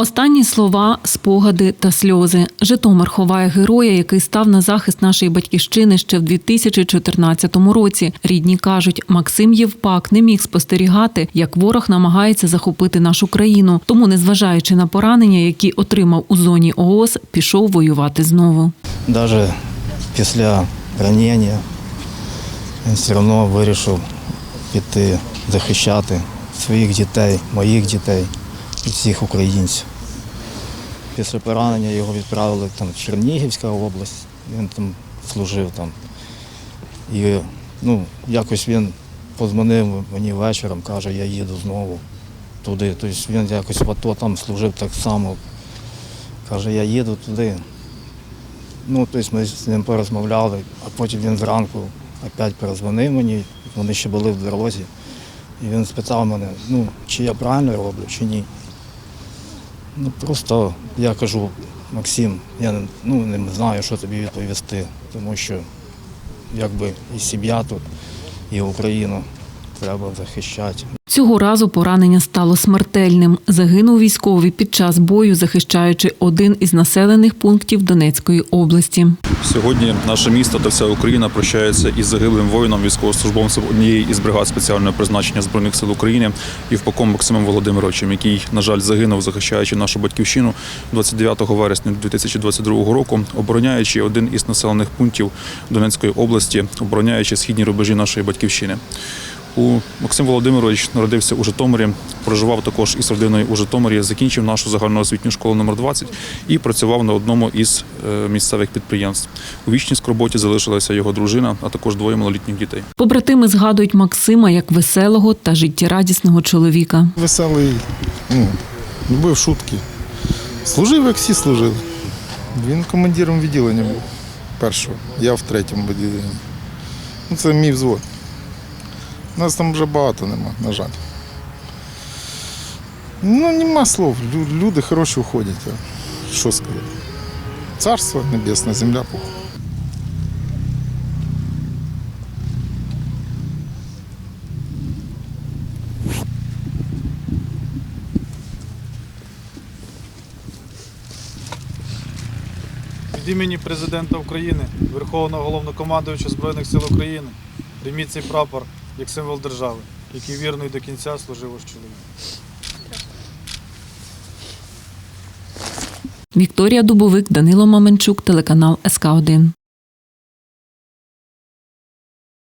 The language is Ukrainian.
Останні слова, спогади та сльози. Житомир ховає героя, який став на захист нашої батьківщини ще в 2014 році. Рідні кажуть, Максим Євпак не міг спостерігати, як ворог намагається захопити нашу країну. Тому, незважаючи на поранення, які отримав у зоні ООС, пішов воювати знову. Навіть після ранення він все одно вирішив піти захищати своїх дітей, моїх дітей всіх українців. Після поранення його відправили там, в Чернігівська область, він там служив там. І ну, якось він подзвонив мені вечором, каже, я їду знову туди. Тобто він якось в АТО там служив так само. Каже, я їду туди. Ну, тобто ми з ним порозмовляли, а потім він зранку опять перезвонив мені, вони ще були в дорозі. І він спитав мене, ну, чи я правильно роблю, чи ні. Ну, просто я кажу, Максим, я не- ну, не знаю, що тобі відповісти, тому що якби і сім'я тут, і Україну треба захищати. Цього разу поранення стало смертельним. Загинув військовий під час бою, захищаючи один із населених пунктів Донецької області. Сьогодні наше місто та вся Україна прощається із загиблим воїном, військовослужбовцем однієї із бригад спеціального призначення збройних сил України Євпаком Максимом Володимировичем, який, на жаль, загинув, захищаючи нашу батьківщину 29 вересня 2022 року, обороняючи один із населених пунктів Донецької області, обороняючи східні рубежі нашої батьківщини. У Максим Володимирович народився у Житомирі, проживав також із родиною у Житомирі, закінчив нашу загальноосвітню школу номер 20 і працював на одному із е, місцевих підприємств. У вічній скорботі залишилася його дружина, а також двоє малолітніх дітей. Побратими згадують Максима як веселого та життєрадісного чоловіка. Веселий, ну, любив шутки. Служив, як всі служили. Він командиром відділення був першого, я в третьому відділенні. Ну, це мій взвод. Нас там вже багато нема, на жаль. Ну, нема слов. Лю- Люди хороші уходять. а Що сказати? Царство небесне, земля пух. Від імені Президента України, Верховного Головнокомандуюча Збройних сил України, прийміть цей прапор як символ держави, який вірно і до кінця служив ось чоловік. Вікторія Дубовик, Данило Маменчук, телеканал СК 1